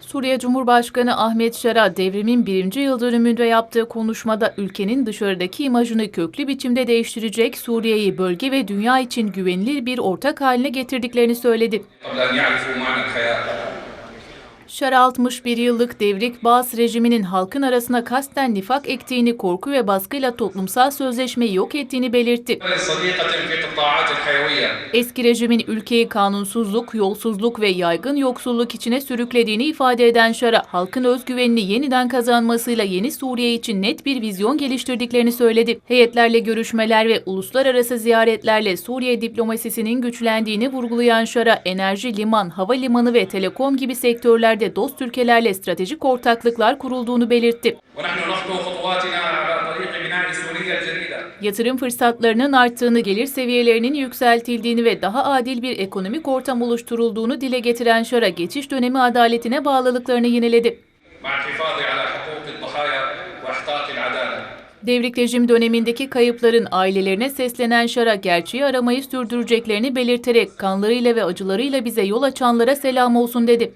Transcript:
Suriye Cumhurbaşkanı Ahmet Şara devrimin birinci yıl dönümünde yaptığı konuşmada ülkenin dışarıdaki imajını köklü biçimde değiştirecek Suriye'yi bölge ve dünya için güvenilir bir ortak haline getirdiklerini söyledi. Şer 61 yıllık devrik Baas rejiminin halkın arasına kasten nifak ektiğini, korku ve baskıyla toplumsal sözleşmeyi yok ettiğini belirtti. Eski rejimin ülkeyi kanunsuzluk, yolsuzluk ve yaygın yoksulluk içine sürüklediğini ifade eden Şar'a, halkın özgüvenini yeniden kazanmasıyla yeni Suriye için net bir vizyon geliştirdiklerini söyledi. Heyetlerle görüşmeler ve uluslararası ziyaretlerle Suriye diplomasisinin güçlendiğini vurgulayan Şar'a, enerji, liman, havalimanı ve telekom gibi sektörlerde ve dost ülkelerle stratejik ortaklıklar kurulduğunu belirtti. Yatırım fırsatlarının arttığını, gelir seviyelerinin yükseltildiğini ve daha adil bir ekonomik ortam oluşturulduğunu dile getiren Şara geçiş dönemi adaletine bağlılıklarını yeniledi. Devrik rejim dönemindeki kayıpların ailelerine seslenen Şara, gerçeği aramayı sürdüreceklerini belirterek kanlarıyla ve acılarıyla bize yol açanlara selam olsun dedi.